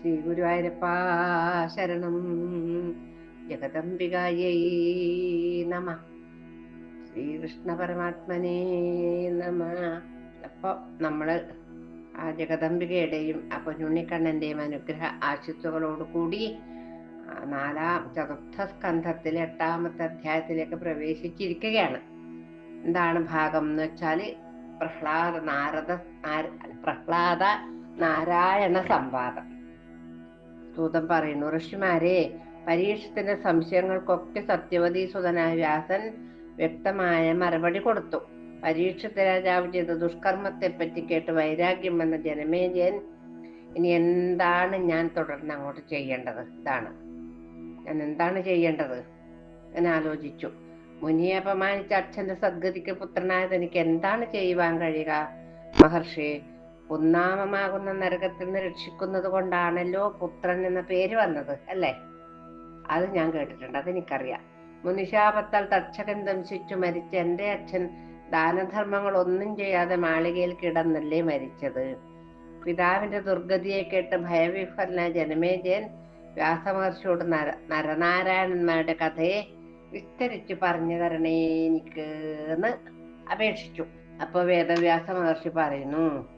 ശ്രീ ഗുരുവായൂരപ്പ ശരണം. ജഗദംബികായൈ നമ. ശ്രീകൃഷ്ണ പരമാത്മനെ നമ. അപ്പൊ നമ്മൾ ആ ജഗദംബികയുടെയും ആ പൊന്നുണ്ണിക്കണ്ണന്റെയും അനുഗ്രഹ ആശിസ്സുകളോട് കൂടി നാലാം ചതുർത്ഥ സ്കന്ധത്തിലെ എട്ടാമത്തെ അധ്യായത്തിലേക്ക് പ്രവേശിച്ചിരിക്കുകയാണ്. എന്താണ് ഭാഗം എന്ന് വെച്ചാൽ പ്രഹ്ലാദ നാരദ പ്രഹ്ലാദ നാരായണ സംവാദം. ദൂതം പറയുന്നു ഋഷിമാരെ പരീക്ഷത്തിന്റെ സംശയങ്ങൾക്കൊക്കെ സത്യവതി സുതനായ വ്യാസൻ വ്യക്തമായ മറുപടി കൊടുത്തു. പരീക്ഷത്തെ രാജാവ് ചെയ്ത ദുഷ്കർമ്മത്തെ പറ്റി കേട്ട് വൈരാഗ്യം വന്ന ജനമേജയൻ ഇനി എന്താണ് ഞാൻ തുടർന്ന് അങ്ങോട്ട് ചെയ്യേണ്ടത്? ഇതാണ്. ഞാൻ എന്താണ് ചെയ്യേണ്ടത്? ഞാൻ ആലോചിച്ചു. മുനിയെ അപമാനിച്ച അച്ഛന്റെ സദ്ഗതിക്ക് പുത്രനായത് എനിക്ക് എന്താണ് ചെയ്യുവാൻ കഴിയുക? മഹർഷി ഉന്നാമമാകുന്ന നരകത്തിൽ നിന്ന് രക്ഷിക്കുന്നത് കൊണ്ടാണല്ലോ പുത്രൻ എന്ന പേര് വന്നത് അല്ലേ? അത് ഞാൻ കേട്ടിട്ടുണ്ട് അതെനിക്കറിയാം. മുനിശാപത്താൽ തക്ഷകൻ ദംശിച്ചു മരിച്ച എന്റെ അച്ഛൻ ദാനധർമ്മങ്ങൾ ഒന്നും ചെയ്യാതെ മാളികയിൽ കിടന്നല്ലേ മരിച്ചത്. പിതാവിന്റെ ദുർഗതിയെ കേട്ട് ഭയവിഫലന ജനമേജയൻ വ്യാസമഹർഷിയോട് നര നരനാരായണന്മാരുടെ കഥയെ വിസ്തരിച്ചു പറഞ്ഞു തരണേ എനിക്ക് എന്ന് അപേക്ഷിച്ചു. അപ്പൊ വേദവ്യാസ മഹർഷി പറയുന്നു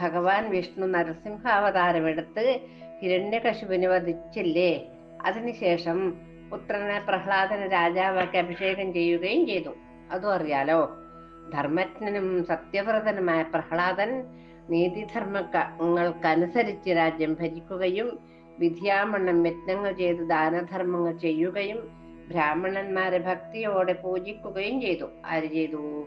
ഭഗവാൻ വിഷ്ണു നരസിംഹാവതാരമെടുത്ത് ഹിരണ്യകശുവിനെ വധിച്ചില്ലേ? അതിനുശേഷം പുത്രനെ പ്രഹ്ലാദന രാജാവാക്കി അഭിഷേകം ചെയ്യുകയും ചെയ്തു. അതും അറിയാലോ? ധർമ്മജ്ഞനും സത്യവ്രതനുമായ പ്രഹ്ലാദൻ നീതിധർമ്മങ്ങൾക്കനുസരിച്ച് രാജ്യം ഭരിക്കുകയും വിധിയാമണ്ണം യജ്ഞങ്ങൾ ചെയ്ത് ദാനധർമ്മങ്ങൾ ചെയ്യുകയും ബ്രാഹ്മണന്മാരെ ഭക്തിയോടെ പൂജിക്കുകയും ചെയ്തു. ആര് ചെയ്തു?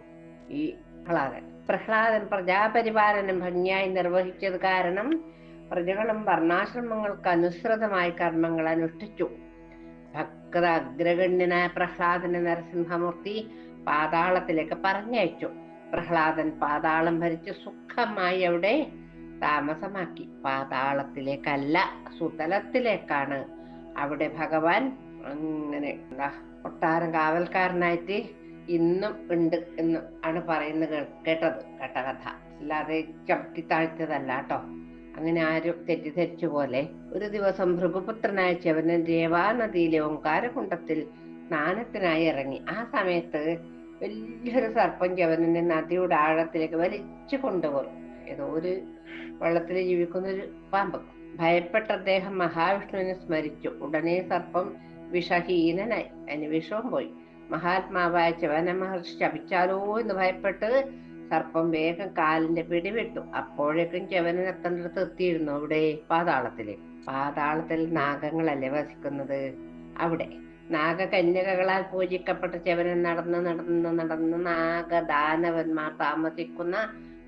ഈ പ്രഹ്ലാദൻ. പ്രഹ്ലാദൻ പ്രജാപരിപാലനം ഭംഗിയായി നിർവഹിച്ചത് കാരണം പ്രജകളും വർണാശ്രമങ്ങൾക്ക് അനുസൃതമായി കർമ്മങ്ങൾ അനുഷ്ഠിച്ചു. ഭക്ത അഗ്രഗണ്യനായ പ്രഹ്ലാദനെ നരസിംഹമൂർത്തി പാതാളത്തിലേക്ക് പറഞ്ഞയച്ചു. പ്രഹ്ലാദൻ പാതാളം ഭരിച്ച് സുഖമായി അവിടെ താമസമാക്കി. പാതാളത്തിലേക്കല്ല സുതലത്തിലേക്കാണ്. അവിടെ ഭഗവാൻ അങ്ങനെ എന്താ കൊട്ടാരം കാവൽക്കാരനായിട്ട് ഇന്നും ഉണ്ട് എന്ന് ആണ് പറയുന്നത് കേട്ടത് കേട്ട കഥ. അല്ലാതെ ചവിട്ടി താഴ്ത്തതല്ല കേട്ടോ. അങ്ങനെ ആരും തെറ്റിദ്ധരിച്ചു പോലെ ഒരു ദിവസം ഭൃഗുപുത്രനായ ചവനൻ രേവാനദിയിലെ ഓങ്കാരകുണ്ടത്തിൽ സ്നാനത്തിനായി ഇറങ്ങി. ആ സമയത്ത് വലിയൊരു സർപ്പം ചവനനെ നദിയുടെ ആഴത്തിലേക്ക് വലിച്ചു കൊണ്ടുപോയി. ഏതോ ഒരു വെള്ളത്തിൽ ജീവിക്കുന്ന ഒരു പാമ്പ്. ഭയപ്പെട്ട അദ്ദേഹം മഹാവിഷ്ണുവിനെ സ്മരിച്ചു. ഉടനെ സർപ്പം വിഷഹീനനായി. അതിന് വിഷവും പോയി. മഹാത്മാവായ ചിവന മഹർഷി ശപിച്ചാലോ എന്ന് ഭയപ്പെട്ട് സർപ്പം വേഗം കാലിന്റെ പിടിവിട്ടു. അപ്പോഴേക്കും ചിവന എത്തേണ്ടടുത്ത് എത്തിയിരുന്നു. അവിടെ പാതാളത്തിൽ. പാതാളത്തിൽ നാഗങ്ങളല്ലേ വസിക്കുന്നത്? അവിടെ. നാഗകന്യകകളാൽ പൂജിക്കപ്പെട്ട ചിവനൻ നടന്ന് നടന്ന് നടന്ന് നാഗദാനവന്മാർ താമസിക്കുന്ന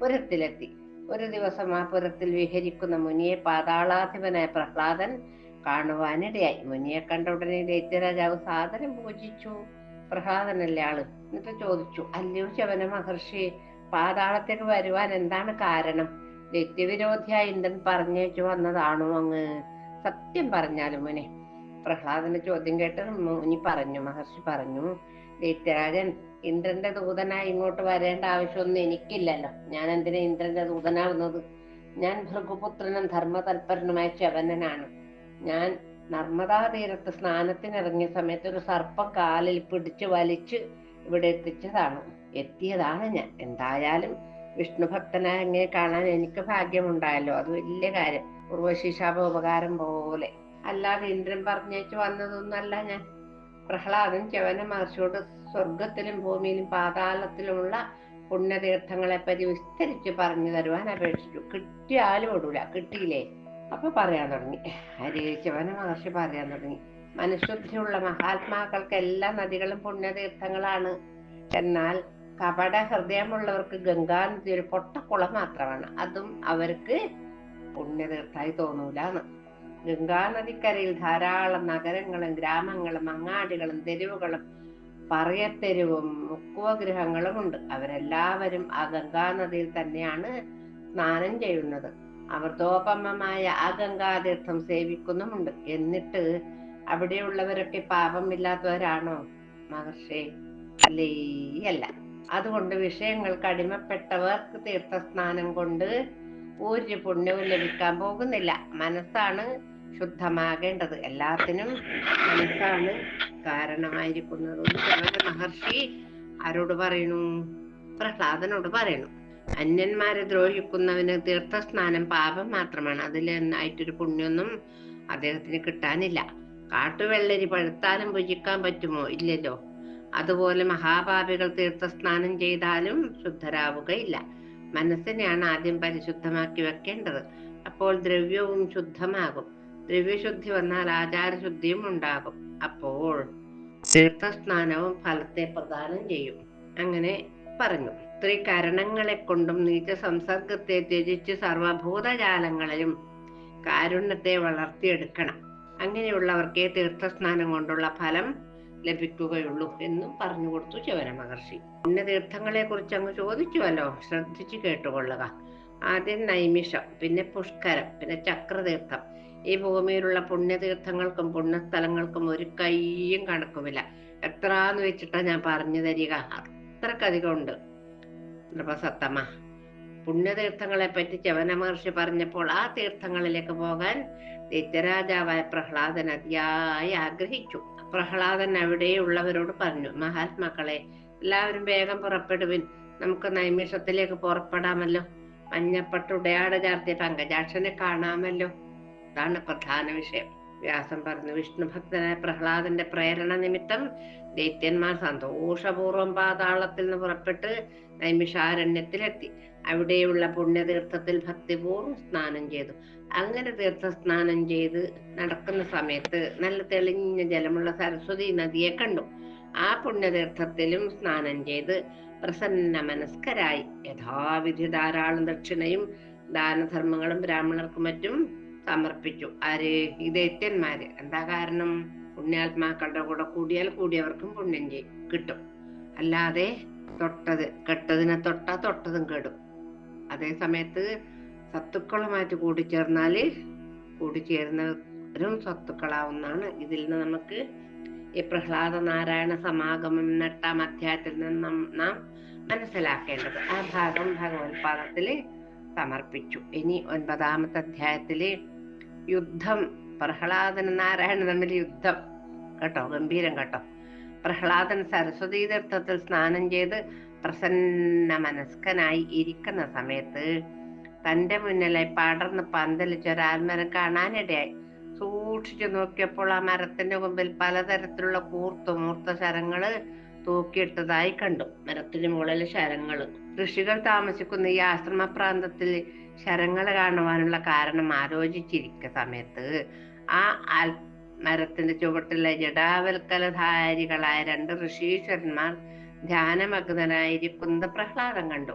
പുരത്തിലെത്തി. ഒരു ദിവസം ആ പുരത്തിൽ വിഹരിക്കുന്ന മുനിയെ പാതാളാധിപനായ പ്രഹ്ലാദൻ കാണുവാനിടയായി. മുനിയെ കണ്ട ഉടനെ ദൈത്യരാജാവ് സാദരം പൂജിച്ചു. പ്രഹ്ലാദനല്ലേ ആൾ? എന്നിട്ട് ചോദിച്ചു അല്ലയോ ശവന മഹർഷി പാതാളത്തേക്ക് വരുവാൻ എന്താണ് കാരണം? ദൈത്യവിരോധിയായ ഇന്ദ്രൻ പറഞ്ഞേച്ചു വന്നതാണോ അങ്ങ്? സത്യം പറഞ്ഞാലും മുനെ. പ്രഹ്ലാദന്റെ ചോദ്യം കേട്ട് മുനി പറഞ്ഞു മഹർഷി പറഞ്ഞു ദൈത്യരാജൻ ഇന്ദ്രന്റെ ദൂതനായി ഇങ്ങോട്ട് വരേണ്ട ആവശ്യമൊന്നും എനിക്കില്ലല്ലോ. ഞാൻ എന്തിനാ ഇന്ദ്രന്റെ ദൂതനാവുന്നത്? ഞാൻ ഭൃഗുപുത്രനും ധർമ്മതൽപരനുമായ ചവനനാണ് ഞാൻ നർമ്മദാ തീരത്ത് സ്നാനത്തിനിറങ്ങിയ സമയത്ത് ഒരു സർപ്പം കാലിൽ പിടിച്ച് വലിച്ച് ഇവിടെ എത്തിച്ചതാണ്. എത്തിയതാണ് ഞാൻ. എന്തായാലും വിഷ്ണു ഭക്തനായ അങ്ങനെ കാണാൻ എനിക്ക് ഭാഗ്യമുണ്ടായല്ലോ. അത് വലിയ കാര്യം. ഉർവശിഷാപ ഉപകാരം പോലെ. അല്ലാതെ ഇന്ദ്രൻ പറഞ്ഞേച്ച് വന്നതൊന്നല്ല ഞാൻ. പ്രഹ്ലാദൻ ചവന മഹർഷിയോട് സ്വർഗത്തിലും ഭൂമിയിലും പാതാളത്തിലുമുള്ള പുണ്യതീർത്ഥങ്ങളെപ്പറ്റി വിസ്തരിച്ച് പറഞ്ഞു തരുവാൻ അപേക്ഷിച്ചു. കിട്ടിയാലും വിടൂല കിട്ടിയില്ലേ? അപ്പൊ പറയാൻ തുടങ്ങി. ഹരേ മഹർഷി പറയാൻ തുടങ്ങി. മനഃശുദ്ധിയുള്ള മഹാത്മാക്കൾക്ക് എല്ലാ നദികളും പുണ്യതീർത്ഥങ്ങളാണ്. എന്നാൽ കപട ഹൃദയമുള്ളവർക്ക് ഗംഗാനദി ഒരു പൊട്ടക്കുളം മാത്രമാണ്. അതും അവർക്ക് പുണ്യതീർത്ഥായി തോന്നൂലാണ് ഗംഗാനദിക്കരയിൽ ധാരാളം നഗരങ്ങളും ഗ്രാമങ്ങളും അങ്ങാടികളും തെരുവുകളും പറയത്തെരുവും മുക്കുവഗ്രഹങ്ങളും ഉണ്ട് അവരെല്ലാവരും ആ ഗംഗാനദിയിൽ തന്നെയാണ് സ്നാനം ചെയ്യുന്നത്. അമൃതോപമമായ ആ ഗംഗാതീർത്ഥം സേവിക്കുന്നുമുണ്ട്. എന്നിട്ട് അവിടെയുള്ളവരൊക്കെ പാപമില്ലാത്തവരാണോ? മഹർഷി അല്ലേ? അല്ല. അതുകൊണ്ട് വിഷയങ്ങൾക്ക് അടിമപ്പെട്ടവർക്ക് തീർത്ഥസ്നാനം കൊണ്ട് ഒരു പുണ്യവും ലഭിക്കാൻ പോകുന്നില്ല. മനസ്സാണ് ശുദ്ധമാകേണ്ടത്. എല്ലാത്തിനും മനസ്സാണ് കാരണമായിരിക്കുന്നത്. മഹർഷി ആരോട് പറയണു? പ്രഹ്ലാദനോട് പറയുന്നു അന്യന്മാരെ ദ്രോഹിക്കുന്നവന് തീർത്ഥസ്നാനം പാപം മാത്രമാണ്. അതിൽ നിന്നായിട്ടൊരു പുണ്യൊന്നും അദ്ദേഹത്തിന് കിട്ടാനില്ല. കാട്ടുവെള്ളരി പഴുത്താലും ഭുജിക്കാൻ പറ്റുമോ? ഇല്ലല്ലോ. അതുപോലെ മഹാപാപികൾ തീർത്ഥസ്നാനം ചെയ്താലും ശുദ്ധരാവുകയില്ല. മനസ്സിനെയാണ് ആദ്യം പരിശുദ്ധമാക്കി വെക്കേണ്ടത്. അപ്പോൾ ദ്രവ്യവും ശുദ്ധമാകും. ദ്രവ്യശുദ്ധി വന്നാൽ ആചാരശുദ്ധിയും ഉണ്ടാകും. അപ്പോൾ തീർത്ഥസ്നാനവും ഫലത്തെ പ്രദാനം ചെയ്യും. അങ്ങനെ പറഞ്ഞു. ത്രികരണങ്ങളെ കൊണ്ടും നീച്ച സംസർഗത്തെ ത്യജിച്ച് സർവഭൂതജാലങ്ങളിലും കാരുണ്യത്തെ വളർത്തിയെടുക്കണം. അങ്ങനെയുള്ളവർക്കേ തീർത്ഥസ്നാനം കൊണ്ടുള്ള ഫലം ലഭിക്കുകയുള്ളൂ എന്നും പറഞ്ഞു കൊടുത്തു ശിവന മഹർഷി. പുണ്യതീർത്ഥങ്ങളെ കുറിച്ച് അങ്ങ് ചോദിച്ചുവല്ലോ? ശ്രദ്ധിച്ചു കേട്ടുകൊള്ളുക. ആദ്യം നൈമിഷം പിന്നെ പുഷ്കരം പിന്നെ ചക്രതീർത്ഥം. ഈ ഭൂമിയിലുള്ള പുണ്യതീർത്ഥങ്ങൾക്കും പുണ്യസ്ഥലങ്ങൾക്കും ഒരു കൈയും കണക്കുമില്ല. എത്രാന്ന് വെച്ചിട്ടാ ഞാൻ പറഞ്ഞു തരിക? അത്രക്കധികം ഉണ്ട് നൃപസത്തമ്മ പുണ്യതീർത്ഥങ്ങളെ പറ്റി ചവന മഹർഷി പറഞ്ഞപ്പോൾ ആ തീർത്ഥങ്ങളിലേക്ക് പോകാൻ ദൈത്യരാജാവായ പ്രഹ്ലാദൻ അതിയായി ആഗ്രഹിച്ചു. പ്രഹ്ലാദൻ അവിടെയുള്ളവരോട് പറഞ്ഞു മഹാത്മാക്കളെ എല്ലാവരും വേഗം പുറപ്പെടുവിൻ. നമുക്ക് നൈമിഷത്തിലേക്ക് പുറപ്പെടാമല്ലോ. മഞ്ഞപ്പട്ടുടയാട് ചാർത്തിയ പങ്കജാക്ഷനെ കാണാമല്ലോ. അതാണ് പ്രധാന വിഷയം. വ്യാസം പറഞ്ഞു. വിഷ്ണു ഭക്തനായ പ്രഹ്ലാദന്റെ പ്രേരണ നിമിത്തം ദൈത്യന്മാർ സന്തോഷപൂർവം പാതാളത്തിൽ നിന്ന് പുറപ്പെട്ട് നൈമിഷാരണ്യത്തിലെത്തി. അവിടെയുള്ള പുണ്യതീർത്ഥത്തിൽ ഭക്തിപൂർവം സ്നാനം ചെയ്തു. അങ്ങനെ തീർത്ഥസ്നാനം ചെയ്ത് നടക്കുന്ന സമയത്ത് നല്ല തെളിഞ്ഞ ജലമുള്ള സരസ്വതി നദിയെ കണ്ടു. ആ പുണ്യതീർത്ഥത്തിലും സ്നാനം ചെയ്ത് പ്രസന്ന മനസ്കരായി. യഥാവിധി ധാരാളം ദക്ഷിണയും ദാനധർമ്മങ്ങളും ബ്രാഹ്മണർക്കും മറ്റും സമർപ്പിച്ചു. ആര്? ഈ ദൈത്യന്മാര്. എന്താ കാരണം? പുണ്യാത്മാക്കളുടെ കൂടെ കൂടിയാൽ കൂടിയവർക്കും പുണ്യം ചെയ്യും. കിട്ടും. അല്ലാതെ തൊട്ടത് കെട്ടതിനെ തൊട്ടാ തൊട്ടതും കെടും. അതേ സമയത്ത് സത്തുക്കളുമായിട്ട് കൂടിച്ചേർന്നാൽ കൂടിച്ചേരുന്നവരും സത്തുക്കളാവുന്നതാണ്. ഇതിൽ നിന്ന് നമുക്ക് ഈ പ്രഹ്ലാദ നാരായണ സമാഗമം എന്ന അധ്യായത്തിൽ നിന്ന് നാം മനസ്സിലാക്കേണ്ടത്. ആ ഭാഗം ഭഗവത്പാദത്തിൽ സമർപ്പിച്ചു. ഇനി ഒൻപതാമത്തെ അധ്യായത്തിൽ യുദ്ധം. പ്രഹ്ലാദൻ നാരായണൻ തമ്മിൽ യുദ്ധം. കേട്ടോ? ഗംഭീരം കേട്ടോ? പ്രഹ്ലാദൻ സരസ്വതീ തീർത്ഥത്തിൽ സ്നാനം ചെയ്ത് പ്രസന്ന മനസ്കനായി ഇരിക്കുന്ന സമയത്ത് തന്റെ മുന്നിലെ പടർന്ന് പന്തലിച്ച ഒരാൽമരം കാണാനിടയായി. സൂക്ഷിച്ചു നോക്കിയപ്പോൾ ആ മരത്തിന്റെ മുമ്പിൽ പലതരത്തിലുള്ള കൂർത്തു മൂർത്ത ശരങ്ങൾ തൂക്കിയിട്ടതായി കണ്ടു. മരത്തിന് മുകളിൽ ശരങ്ങൾ. ഋഷികൾ താമസിക്കുന്ന ഈ ആശ്രമ പ്രാന്തത്തിൽ ശരങ്ങൾ കാണുവാനുള്ള കാരണം ആലോചിച്ചിരിക്കുന്ന സമയത്ത് ആ മരത്തിന്റെ ചുവട്ടിലെ ജടാവൽക്കലധാരികളായ രണ്ട് ഋഷീശ്വരന്മാർ ധ്യാനമഗ്നരായിരിക്കുന്ന പ്രഹ്ലാദം കണ്ടു.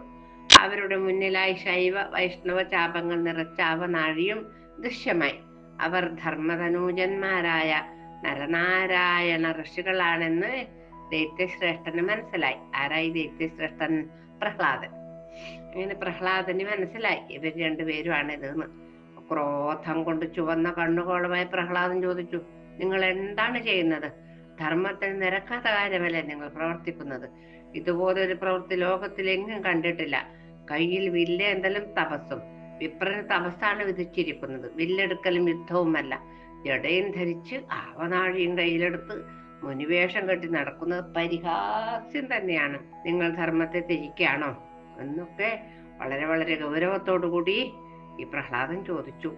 അവരുടെ മുന്നിലായി ശൈവ വൈഷ്ണവ ചാപങ്ങൾ നിറച്ച അവനാഴിയും ദൃശ്യമായി. അവർ ധർമ്മധനൂജന്മാരായ നരനാരായണ ഋഷികളാണെന്ന് ദൈത്യശ്രേഷ്ഠന് മനസ്സിലായി. ആരായി ദൈത്യശ്രേഷ്ഠൻ പ്രഹ്ലാദൻ. അങ്ങനെ പ്രഹ്ലാദന് മനസ്സിലായി. ഇവർ രണ്ടുപേരുമാണ് ഇതെന്ന് ക്രോധം കൊണ്ട് ചുവന്ന കണ്ണുകോളമായി പ്രഹ്ലാദൻ ചോദിച്ചു നിങ്ങൾ എന്താണ് ചെയ്യുന്നത്? ധർമ്മത്തിന് നിരക്കാത്ത കാര്യമല്ലേ നിങ്ങൾ പ്രവർത്തിക്കുന്നത്? ഇതുപോലൊരു പ്രവൃത്തി ലോകത്തിൽ എങ്ങും കണ്ടിട്ടില്ല. കയ്യിൽ വില്ല എന്തെങ്കിലും തപസ്സും. വിപ്രന് തപസ്സാണ് വിധിച്ചിരിക്കുന്നത്. വില്ലെടുക്കലും യുദ്ധവുമല്ല. ജടയും ധരിച്ച് ആവനാഴിയും കയ്യിലെടുത്ത് മുനിവേഷം കെട്ടി നടക്കുന്നത് പരിഹാസ്യം തന്നെയാണ്. നിങ്ങൾ ധർമ്മത്തെ തിരിക്കാണോ എന്നൊക്കെ വളരെ വളരെ ഗൗരവത്തോടു കൂടി ഈ പ്രഹ്ലാദൻ ചോദിച്ചു.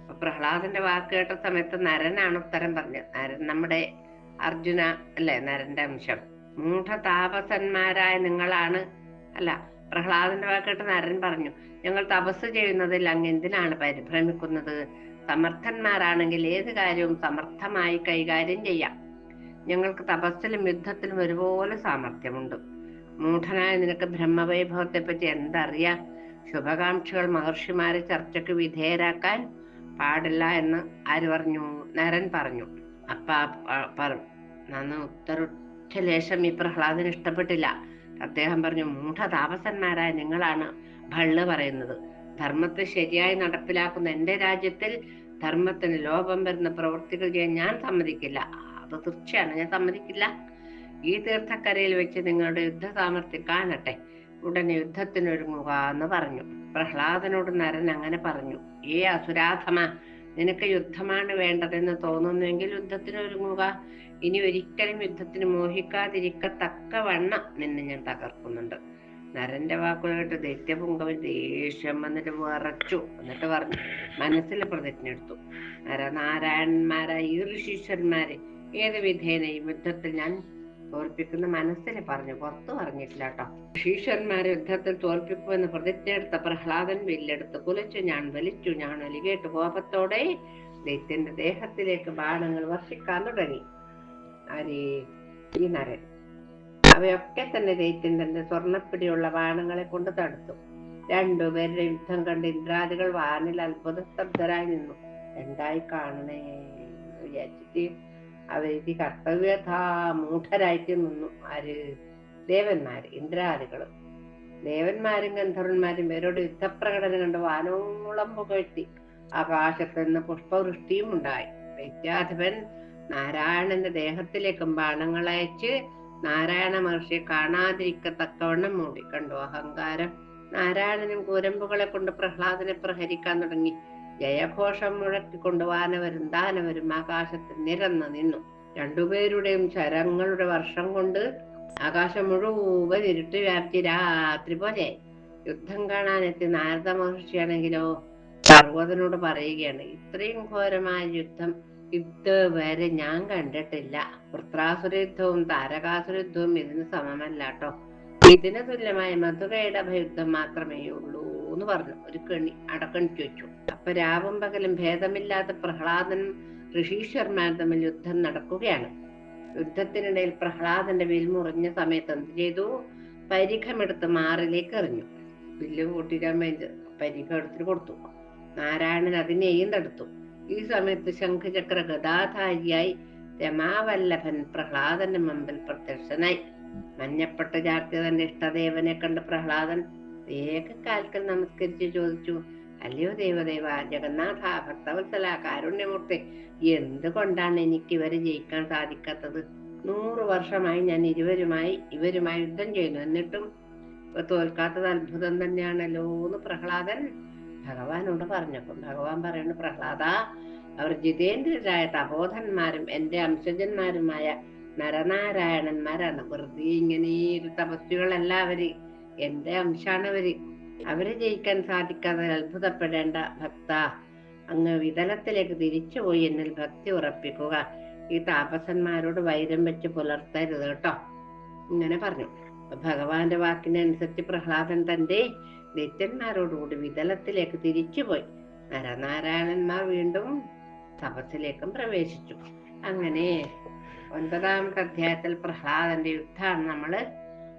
അപ്പൊ പ്രഹ്ലാദന്റെ വാക്ക് കേട്ട സമയത്ത് നരനാണ് ഉത്തരം പറഞ്ഞത്. നരൻ നമ്മുടെ അർജുന അല്ലെ? നരന്റെ അംശം. മൂഢ താപസന്മാരായ നിങ്ങളാണ്. അല്ല പ്രഹ്ലാദന്റെ വാക്ക് കേട്ട് നരൻ പറഞ്ഞു ഞങ്ങൾ തപസ് ചെയ്യുന്നതിൽ അങ്ങ് എന്തിനാണ് പരിഭ്രമിക്കുന്നത്? സമർത്ഥന്മാരാണെങ്കിൽ ഏത് കാര്യവും സമർത്ഥമായി കൈകാര്യം ചെയ്യാം. ഞങ്ങൾക്ക് തപസ്സിലും യുദ്ധത്തിലും ഒരുപോലെ സാമർഥ്യമുണ്ട്. മൂഢനായ നിനക്ക് ബ്രഹ്മവൈഭവത്തെ പറ്റി എന്തറിയാം? ശുഭകാംക്ഷികൾ മഹർഷിമാരെ ചർച്ചയ്ക്ക് വിധേയരാക്കാൻ പാടില്ല എന്ന് ആര് പറഞ്ഞു? നരൻ പറഞ്ഞു. അപ്പ പറഞ്ഞു ഉത്തരൊറ്റ ലേശം ഈ പ്രഹ്ലാദന് ഇഷ്ടപ്പെട്ടില്ല. അദ്ദേഹം പറഞ്ഞു മൂഢ താപസന്മാരായ നിങ്ങളാണ് ഭള്ള് പറയുന്നത്. ധർമ്മത്തെ ശരിയായി നടപ്പിലാക്കുന്ന എന്റെ രാജ്യത്തിൽ ധർമ്മത്തിന് ലോപം വരുന്ന പ്രവൃത്തികൾ ചെയ്യാൻ ഞാൻ സമ്മതിക്കില്ല. അത് തീർച്ചയാണ് ഞാൻ സമ്മതിക്കില്ല. ഈ തീർത്ഥക്കരയിൽ വെച്ച് നിങ്ങളുടെ യുദ്ധ സാമർഥ്യം കാണട്ടെ. ഉടനെ യുദ്ധത്തിനൊരുങ്ങുക എന്ന് പറഞ്ഞു. പ്രഹ്ലാദനോട് നരൻ അങ്ങനെ പറഞ്ഞു. ഏ അസുരാധമ നിനക്ക് യുദ്ധമാണ് വേണ്ടതെന്ന് തോന്നുന്നുവെങ്കിൽ യുദ്ധത്തിനൊരുങ്ങുക ഇനി ഒരിക്കലും യുദ്ധത്തിന് മോഹിക്കാതിരിക്കത്തക്കവണ്ണം നിന്നെ ഞാൻ തകർക്കുന്നുണ്ട്. നരന്റെ വാക്കുകൾ കേട്ട് ദൈത്യപുങ്കവൻ ദേഷ്യം വന്നിട്ട് വിറച്ചു. എന്നിട്ട് പറഞ്ഞു മനസ്സിൽ പ്രതിജ്ഞ എടുത്തു. നരനാരായണന്മാരായ ഈ ഋഷീശ്വരന്മാരെ ഏത് വിധേനയും യുദ്ധത്തിൽ ഞാൻ തോൽപ്പിക്കുന്ന മനസ്സിൽ പറഞ്ഞു. പുറത്തു പറഞ്ഞിട്ടില്ല കേട്ടോ. ഋഷീശ്വരന്മാരെ യുദ്ധത്തിൽ തോൽപ്പിക്കുമെന്ന് പ്രതിജ്ഞ എടുത്ത പ്രഹ്ലാദൻ വില്ലെടുത്ത് കുലച്ചു ഞാൻ വലിച്ചു ഞാൻ ഒലികേട്ട്. കോപത്തോടെ ദൈത്യന്റെ ദേഹത്തിലേക്ക് ബാണങ്ങൾ വർഷിക്കാൻ തുടങ്ങി. ആരേ ഈ നരൻ. അവയൊക്കെ തന്നെ ദൈത്യന്റെ സ്വർണപ്പിടിയുള്ള ബാണങ്ങളെ കൊണ്ട് തടുത്തു. രണ്ടുപേരുടെ യുദ്ധം കണ്ട് ഇന്ദ്രാദികൾ വാനിൽ അത്ഭുത സ്തബ്ധരായി നിന്നു. എന്തായി കാണണേ വിചാരിച്ചിട്ട് അവരിത് കർത്തവ്യഥാ മൂഢരായിട്ട് നിന്നു. ആര്? ദേവന്മാര് ഇന്ദ്രാദികളും. ദേവന്മാരും ഗന്ധർവന്മാരും ഇവരോട് യുദ്ധപ്രകടനം കണ്ട് വാനോളം പുകഴ്ത്തി ആകാശത്ത് നിന്ന് പുഷ്പവൃഷ്ടിയും ഉണ്ടായി. വൈദ്യാധിപൻ നാരായണന്റെ ദേഹത്തിലേക്കും ബാണങ്ങൾ അയച്ച് നാരായണ മഹർഷിയെ കാണാതിരിക്കത്തക്കവണ്ണം മൂടി. കണ്ടു അഹങ്കാരം. നാരായണനും കൂരമ്പുകളെ കൊണ്ട് പ്രഹ്ലാദനെ പ്രഹരിക്കാൻ തുടങ്ങി. ജയഘോഷം മുഴക്കിക്കൊണ്ട് വാനവരും ദാനവരും ആകാശത്തിൽ നിരന്നു നിന്നു. രണ്ടുപേരുടെയും ശരങ്ങളുടെ വർഷം കൊണ്ട് ആകാശം മുഴുവൻ ഇരുട്ട് വ്യാപ്തി രാത്രി പോലെ യുദ്ധം കാണാനെത്തി നാരദ മഹർഷിയാണെങ്കിലോ പർവതനോട് പറയുകയാണ് ഇത്രയും ഘോരമായ യുദ്ധം ഇതുവരെ ഞാൻ കണ്ടിട്ടില്ല. വൃത്രാസുര യുദ്ധവും താരകാസുര യുദ്ധവും ഇതിന് സമമല്ല കേട്ടോ ഇതിന് തുല്യമായ മധുരയുടെ അഭയുദ്ധം മാത്രമേ ഉള്ളൂ എന്ന് പറഞ്ഞു. ഒരു കെണി അടക്കണിക്ക് വെച്ചു അപ്പൊ രാവും പകലും ഭേദമില്ലാത്ത പ്രഹ്ലാദനും ഋഷീശ്വരന്മാർ തമ്മിൽ യുദ്ധം നടക്കുകയാണ്. യുദ്ധത്തിനിടയിൽ പ്രഹ്ലാദന്റെ വിൽ മുറിഞ്ഞ സമയത്ത് എന്ത് ചെയ്തു? പരിഖമെടുത്ത് മാറിലേക്ക് എറിഞ്ഞു. വില്ല് കൂട്ടിക്കാൻ വേണ്ടി പരിഖം എടുത്തിട്ട് കൊടുത്തു. നാരായണൻ അതിനെയും തടുത്തു. ഈ സമയത്ത് ശംഖചക്ര ഗതാധാരിയായി രമാവല്ലഭൻ പ്രഹ്ലാദന്റെ മുമ്പിൽ പ്രത്യക്ഷനായി. മഞ്ഞപ്പെട്ട ചാർത്തിയ തന്റെ ഇഷ്ടദേവനെ കണ്ട് പ്രഹ്ലാദൻ ഏകകാൽക്കൽ നമസ്കരിച്ച് ചോദിച്ചു അല്ലയോ ദേവദേവ ജഗന്നാഥ ഭക്തവത്സല കാരുണ്യമൂർത്തി എന്തുകൊണ്ടാണ് എനിക്ക് ഇവരെ ജയിക്കാൻ സാധിക്കാത്തത്? നൂറ് വർഷമായി ഞാൻ ഇരുവരുമായി ഇവരുമായി യുദ്ധം ചെയ്യുന്നു. എന്നിട്ടും ഇപ്പൊ തോൽക്കാത്തത് അത്ഭുതം തന്നെയാണല്ലോ എന്ന് പ്രഹ്ലാദൻ ഭഗവാനോട് പറഞ്ഞപ്പം ഭഗവാൻ പറയുന്നു പ്രഹ്ലാദ അവർ ജിതേന്ദ്രരായ തപോധന്മാരും എന്റെ അംശജന്മാരുമായ നരനാരായണന്മാരാണ്. വെറുതെ ഇങ്ങനെ ഒരു തപസ്വികളല്ല അവർ എന്റെ അംശാണ് അവർ ജയിക്കാൻ സാധിക്കാതെ അത്ഭുതപ്പെടേണ്ട ഭക്ത. അങ്ങ് വിതലത്തിലേക്ക് തിരിച്ചുപോയി എന്നിൽ ഭക്തി ഉറപ്പിക്കുക. ഈ താപസന്മാരോട് വൈരം വെച്ച് പുലർത്തരുത് കേട്ടോ. ഇങ്ങനെ പറഞ്ഞു. ഭഗവാന്റെ വാക്കിനനുസരിച്ച് പ്രഹ്ലാദൻ തന്റെ നിത്യന്മാരോടുകൂടി വിതലത്തിലേക്ക് തിരിച്ചുപോയി നരനാരായണന്മാർ വീണ്ടും തപസ്സിലേക്കും പ്രവേശിച്ചു. അങ്ങനെ ഒൻപതാമത്തെ അധ്യായത്തിൽ പ്രഹ്ലാദന്റെ യുദ്ധമാണ് നമ്മൾ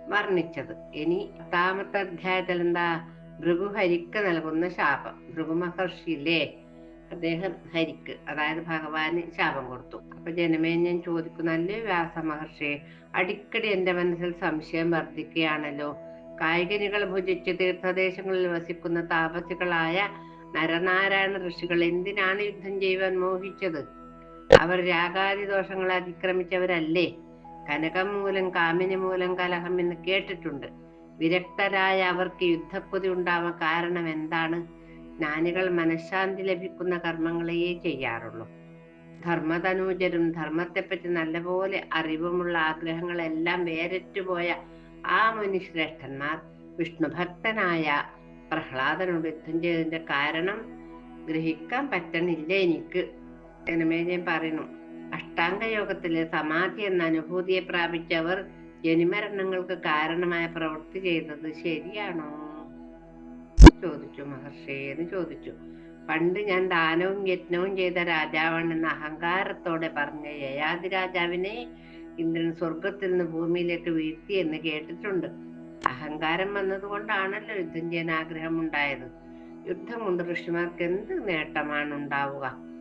വർണിച്ചത്. ഇനി പത്താമത്തെ അധ്യായത്തിൽ എന്താ? ഭൃഗു ഹരിക്ക് നൽകുന്ന ശാപം. ഭൃഗു മഹർഷിയില്ലേ അദ്ദേഹം ഹരിക്ക് അതായത് ഭഗവാന് ശാപം കൊടുത്തു. അപ്പൊ ജനമേ ഞാൻ ചോദിക്കുന്നല്ലേ വ്യാസ മഹർഷി അടിക്കടി എന്റെ മനസ്സിൽ സംശയം വർദ്ധിക്കുകയാണല്ലോ. കായികനികൾ ഭുജിച്ച് തീർത്ഥദേശങ്ങളിൽ വസിക്കുന്ന താപസികളായ നരനാരായണ ഋഷികൾ എന്തിനാണ് യുദ്ധം ചെയ്യുവാൻ മോഹിച്ചത്? അവർ രാഗാദി ദോഷങ്ങളെ അതിക്രമിച്ചവരല്ലേ? കനകം മൂലം കാമിനി മൂലം കലഹം എന്ന് കേട്ടിട്ടുണ്ട്. വിരക്തരായ അവർക്ക് യുദ്ധക്കൊതി ഉണ്ടാവാൻ കാരണം എന്താണ്? ജ്ഞാനികൾ മനഃശാന്തി ലഭിക്കുന്ന കർമ്മങ്ങളെയേ ചെയ്യാറുള്ളൂ. ധർമ്മതനൂജരും ധർമ്മത്തെപ്പറ്റി നല്ലപോലെ അറിവുമുള്ള ആഗ്രഹങ്ങളെല്ലാം വേരറ്റുപോയ ആ മുനിശ്രേഷ്ഠന്മാർ വിഷ്ണുഭക്തനായ പ്രഹ്ലാദനോട് യുദ്ധം ചെയ്തതിന്റെ കാരണം ഗ്രഹിക്കാൻ പറ്റണില്ല എനിക്ക്. ഞാൻ പറയുന്നു. അഷ്ടാംഗ യോഗത്തിലെ സമാധി എന്ന അനുഭൂതിയെ പ്രാപിച്ചവർ ജനിമരണങ്ങൾക്ക് കാരണമായ പ്രവൃത്തി ചെയ്തത് ശരിയാണോ? ചോദിച്ചു മഹർഷി. എന്ന് ചോദിച്ചു. പണ്ട് ഞാൻ ദാനവും യജ്ഞവും ചെയ്ത രാജാവാണെന്ന് അഹങ്കാരത്തോടെ പറഞ്ഞ യയാതി രാജാവിനെ ഇന്ദ്രൻ സ്വർഗത്തിൽ നിന്ന് ഭൂമിയിലേക്ക് വീഴ്ത്തി എന്ന് കേട്ടിട്ടുണ്ട്. അഹങ്കാരം വന്നതുകൊണ്ടാണല്ലോ യുദ്ധം ചെയ്യാൻ ആഗ്രഹമുണ്ടായത്. യുദ്ധം കൊണ്ട് ഋഷിമാർക്ക് എന്ത് നേട്ടമാണ് ഉണ്ടാവുക?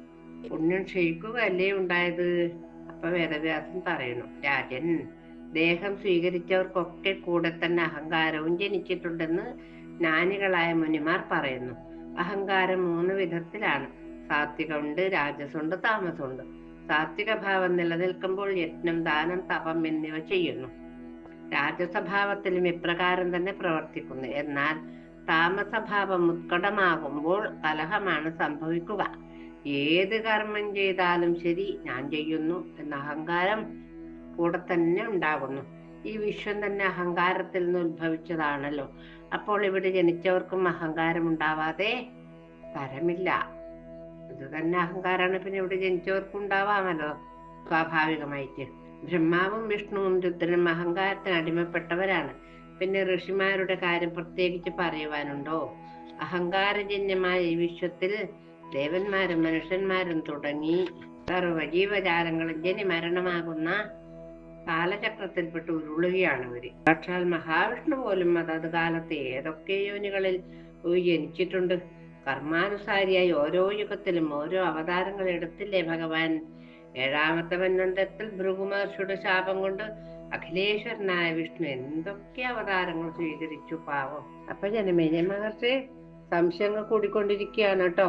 പുണ്യം ക്ഷയിക്കുകയല്ലേ ഉണ്ടായത്? അപ്പൊ വേദവ്യാസൻ പറയുന്നു രാജൻ ദേഹം സ്വീകരിച്ചവർക്കൊക്കെ കൂടെ തന്നെ അഹങ്കാരവും ജനിച്ചിട്ടുണ്ടെന്ന് ജ്ഞാനികളായ മുനിമാർ പറയുന്നു. അഹങ്കാരം മൂന്ന് വിധത്തിലാണ്. സാത്വികമുണ്ട് രാജസുണ്ട് താമസമുണ്ട്. സാത്വിക ഭാവം നിലനിൽക്കുമ്പോൾ യജ്ഞം ദാനം തപം എന്നിവ ചെയ്യുന്നു. രാജസ്വഭാവത്തിലും ഇപ്രകാരം തന്നെ പ്രവർത്തിക്കുന്നു. എന്നാൽ താമസഭാവം ഉത്കടമാകുമ്പോൾ കലഹമാണ് സംഭവിക്കുക. ഏത് കർമ്മം ചെയ്താലും ശരി ഞാൻ ചെയ്യുന്നു എന്ന അഹങ്കാരം കൂടെ തന്നെ ഉണ്ടാകുന്നു. ഈ വിശ്വം തന്നെ അഹങ്കാരത്തിൽ നിന്ന് ഉത്ഭവിച്ചതാണല്ലോ. അപ്പോൾ ഇവിടെ ജനിച്ചവർക്കും അഹങ്കാരം ഉണ്ടാവാതെ തരമില്ല ഇത് തന്നെ അഹങ്കാരമാണ് പിന്നെ ഇവിടെ ജനിച്ചവർക്കും ഉണ്ടാവാമല്ലോ സ്വാഭാവികമായിട്ട്. ബ്രഹ്മാവും വിഷ്ണുവും രുദ്രനും അഹങ്കാരത്തിന് അടിമപ്പെട്ടവരാണ്. പിന്നെ ഋഷിമാരുടെ കാര്യം പ്രത്യേകിച്ച് പറയുവാനുണ്ടോ? അഹങ്കാരജന്യമായ ഈ വിശ്വത്തിൽ ദേവന്മാരും മനുഷ്യന്മാരും തുടങ്ങി സർവ ജീവജാലങ്ങളും ജനി മരണമാകുന്ന കാലചക്രത്തിൽപ്പെട്ട് ഉരുളുകയാണ് ഇവർ. സാക്ഷാൽ മഹാവിഷ്ണു പോലും അതത് കാലത്ത് ഏതൊക്കെ യോനികളിൽ ജനിച്ചിട്ടുണ്ട്? കർമാനുസാരിയായി ഓരോ യുഗത്തിലും ഓരോ അവതാരങ്ങൾ എടുത്തില്ലേ ഭഗവാൻ? ഏഴാമത്തെ വന്നന്തത്തിൽ ഭൃഗുമഹർഷിയുടെ ശാപം കൊണ്ട് അഖിലേശ്വരനായ വിഷ്ണു എന്തൊക്കെ അവതാരങ്ങൾ സ്വീകരിച്ചു പാവം. അപ്പൊ ജനമേജ മഹർഷി സംശയങ്ങൾ കൂടിക്കൊണ്ടിരിക്കുകയാണ് കേട്ടോ.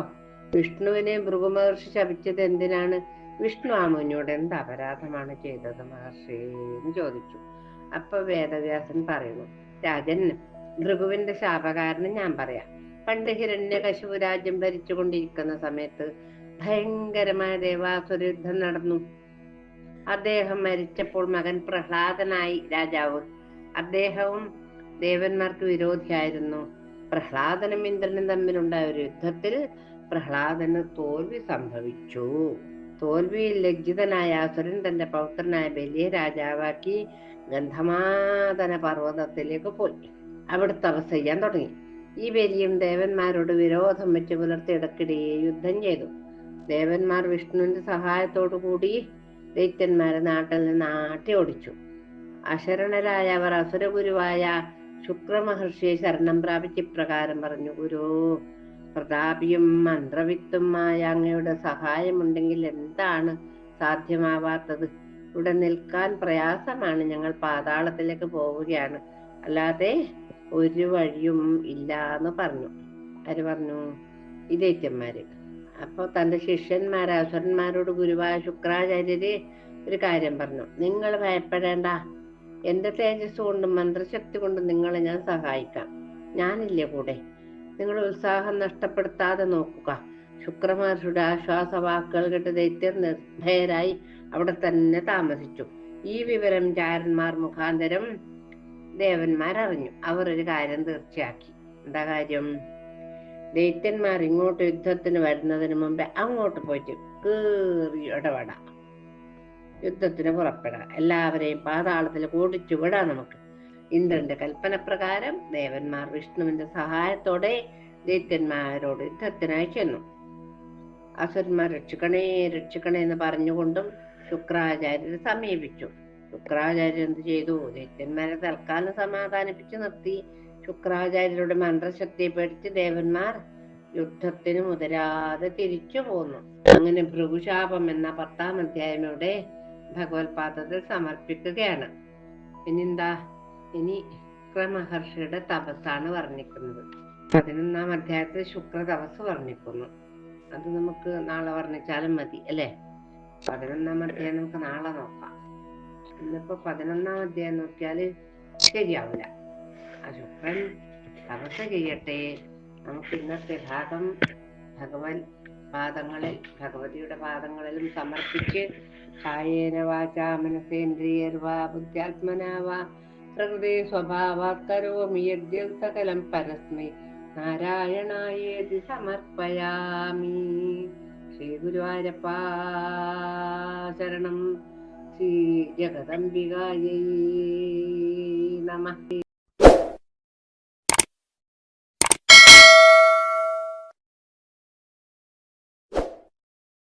വിഷ്ണുവിനെ ഭൃഗുമഹർഷി ശപിച്ചത് എന്തിനാണ്? വിഷ്ണു ആ മുന്നോട് എന്ത് അപരാധമാണ് ചെയ്തത് മഹർഷി എന്ന് ചോദിച്ചു. അപ്പൊ വേദവ്യാസൻ പറയുന്നു രാജൻ ഭൃഗുവിന്റെ ശാപകാരണം ഞാൻ പറയാം. പണ്ട് ഹിരണ്യകശിപു രാജ്യം ഭരിച്ചുകൊണ്ടിരിക്കുന്ന സമയത്ത് ഭയങ്കരമായ ദേവാസുര യുദ്ധം നടന്നു. അദ്ദേഹം മരിച്ചപ്പോൾ മകൻ പ്രഹ്ലാദനായി രാജാവ്. അദ്ദേഹവും ദേവന്മാർക്ക് വിരോധിയായിരുന്നു. പ്രഹ്ലാദനും ഇന്ദ്രനും തമ്മിലുണ്ടായ ഒരു യുദ്ധത്തിൽ പ്രഹ്ലാദന് തോൽവി സംഭവിച്ചു. തോൽവിയിൽ ലജ്ജിതനായ അസുരൻ തന്റെ പൗത്രനായ ബലിയെ രാജാവാക്കി ഗന്ധമാതന പർവതത്തിലേക്ക് പോയി അവിടെ തപസ് ചെയ്യാൻ തുടങ്ങി. ഈ ബലിയും ദേവന്മാരോട് വിരോധം വെച്ച് പുലർത്തി ഇടയ്ക്കിടെ യുദ്ധം ചെയ്തു. ദേവന്മാർ വിഷ്ണുവിന്റെ സഹായത്തോടു കൂടി ദൈത്യന്മാരെ നാട്ടിൽ നിന്ന് ആട്ടി ഓടിച്ചു. അശരണരായ അവർ അസുരഗുരുവായ ശുക്രമഹർഷിയെ ശരണം പ്രാപിച്ച് ഇപ്രകാരം പറഞ്ഞു ഗുരു പ്രതാപിയും മന്ത്രവിത്തുമായ അങ്ങയുടെ സഹായമുണ്ടെങ്കിൽ എന്താണ് സാധ്യമാവാത്തത്? ഇവിടെ നിൽക്കാൻ പ്രയാസമാണ്. ഞങ്ങൾ പാതാളത്തിലേക്ക് പോവുകയാണ്. അല്ലാതെ ഒരു വഴിയും ഇല്ല എന്ന് പറഞ്ഞു. ആര് പറഞ്ഞു? ഇതേറ്റന്മാര് അപ്പോൾ അപ്പൊ തന്റെ ശിഷ്യന്മാരെ അസുരന്മാരോട് ഗുരുവായ ശുക്രാചാര്യര് ഒരു കാര്യം പറഞ്ഞു. നിങ്ങൾ ഭയപ്പെടേണ്ട. എന്റെ തേജസ് കൊണ്ടും മന്ത്രശക്തി കൊണ്ടും നിങ്ങളെ ഞാൻ സഹായിക്കാം. ഞാനില്ലേ കൂടെ? നിങ്ങൾ ഉത്സാഹം നഷ്ടപ്പെടുത്താതെ നോക്കുക. ശുക്രമഹർഷിയുടെ ആശ്വാസ വാക്കുകൾ കേട്ട് ദൈത്യർ നിർഭയരായി അവിടെ തന്നെ താമസിച്ചു. ഈ വിവരം ചാരന്മാർ മുഖാന്തരം ദേവന്മാർ അറിഞ്ഞു അവർ ഒരു കാര്യം തീർച്ചയാക്കി. എന്താ കാര്യം? ദൈത്യന്മാർ ഇങ്ങോട്ട് യുദ്ധത്തിന് വരുന്നതിന് മുമ്പേ അങ്ങോട്ട് പോയിട്ട് കീറി ഇടപെടാം. യുദ്ധത്തിന് പുറപ്പെടാം എല്ലാവരെയും പാതാളത്തിൽ കൂടിച്ചു വിടാം നമുക്ക്. ഇന്ദ്രന്റെ കൽപ്പനപ്രകാരം ദേവന്മാർ വിഷ്ണുവിന്റെ സഹായത്തോടെ ദൈത്യന്മാരോട് യുദ്ധത്തിനായി ചെന്നു. അസുരന്മാർ രക്ഷിക്കണേ രക്ഷിക്കണേ എന്ന് പറഞ്ഞുകൊണ്ടും ശുക്രാചാര്യരെ സമീപിച്ചു. ശുക്രാചാര്യർ എന്ത് ചെയ്തു? ദൈത്യന്മാരെ തൽക്കാലം സമാധാനിപ്പിച്ചു നിർത്തി. ശുക്രാചാര്യരുടെ മന്ത്രശക്തിയെ പേടിച്ച് ദേവന്മാർ യുദ്ധത്തിന് മുതലാതെ തിരിച്ചു പോന്നു. അങ്ങനെ ഭൃഗുശാപം എന്ന പത്താം അധ്യായം ഇവിടെ ഭഗവത്പാദത്തിൽ സമർപ്പിക്കുകയാണ്. പിന്നെന്താ? ഇനി ശുക്രമഹർഷിയുടെ തപസ്സാണ് വർണിക്കുന്നത്. പതിനൊന്നാം അധ്യായത്തിൽ ശുക്ര തപസ് വർണിക്കുന്നു. അത് നമുക്ക് നാളെ വർണിച്ചാലും മതി അല്ലേ? പതിനൊന്നാം അധ്യായം നമുക്ക് നാളെ നോക്കാം. ഇന്നിപ്പോ പതിനൊന്നാം അധ്യായം നോക്കിയാൽ ശരിയാവില്ല. ആ ശുക്രൻ തപസ് ചെയ്യട്ടെ. നമുക്ക് ഇന്നത്തെ ഭാഗം ഭഗവാൻ പാദങ്ങളിൽ ഭഗവതിയുടെ പാദങ്ങളിലും സമർപ്പിച്ച് കായേന വാചാ മനസേന്ദ്രിയർവാ ബുദ്ധ്യാത്മനാ വാ പ്രകൃതി സ്വഭാവാത് കരോമി യദ്യം സകലം പരസ്മൈ. നാരായണായേതി സമർപ്പയാമി. ശ്രീ ഗുരുവായൂരപ്പാ ശ്രീ ജഗദംബികായൈ നമ.